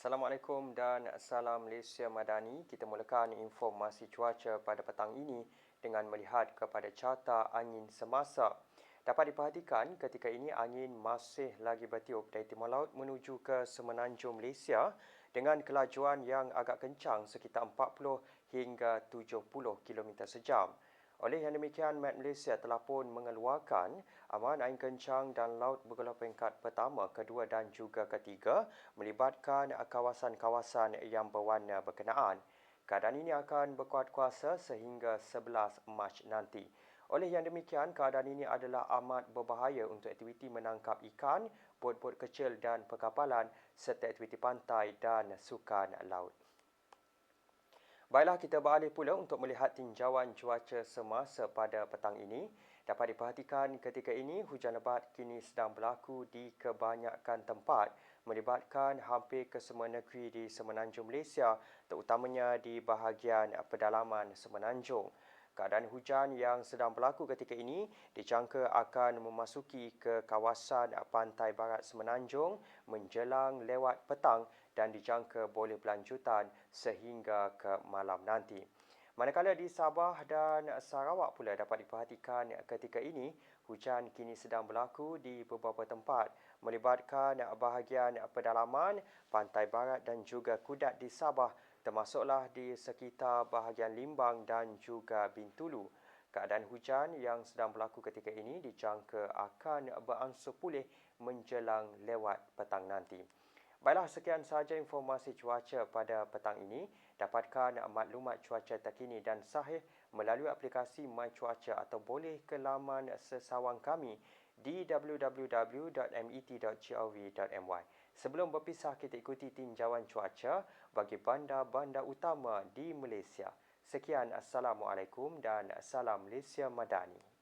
Assalamualaikum dan salam Malaysia Madani. Kita mulakan informasi cuaca pada petang ini dengan melihat kepada carta angin semasa. Dapat diperhatikan ketika ini angin masih lagi bertiup dari timur laut menuju ke semenanjung Malaysia dengan kelajuan yang agak kencang sekitar 40 hingga 70 km sejam. Oleh yang demikian, Met Malaysia telah pun mengeluarkan aman angin kencang dan laut bergelombang peringkat pertama, kedua dan juga ketiga melibatkan kawasan-kawasan yang berwarna berkenaan. Keadaan ini akan berkuat kuasa sehingga 11 Mac nanti. Oleh yang demikian, keadaan ini adalah amat berbahaya untuk aktiviti menangkap ikan, bot-bot kecil dan perkapalan serta aktiviti pantai dan sukan laut. Baiklah kita beralih pula untuk melihat tinjauan cuaca semasa pada petang ini. Dapat diperhatikan ketika ini hujan lebat kini sedang berlaku di kebanyakan tempat melibatkan hampir ke semua negeri di semenanjung Malaysia terutamanya di bahagian pedalaman semenanjung. Keadaan hujan yang sedang berlaku ketika ini dijangka akan memasuki ke kawasan pantai barat semenanjung menjelang lewat petang dan dijangka boleh berlanjutan sehingga ke malam nanti. Manakala di Sabah dan Sarawak pula dapat diperhatikan ketika ini, hujan kini sedang berlaku di beberapa tempat melibatkan bahagian pedalaman, pantai barat dan juga kudat di Sabah termasuklah di sekitar bahagian Limbang dan juga Bintulu. Keadaan hujan yang sedang berlaku ketika ini dijangka akan beransur pulih menjelang lewat petang nanti. Baiklah, sekian sahaja informasi cuaca pada petang ini. Dapatkan maklumat cuaca terkini dan sahih melalui aplikasi My Cuaca atau boleh ke laman sesawang kami di www.met.gov.my. Sebelum berpisah, kita ikuti tinjauan cuaca bagi bandar-bandar utama di Malaysia. Sekian, Assalamualaikum dan Salam Malaysia Madani.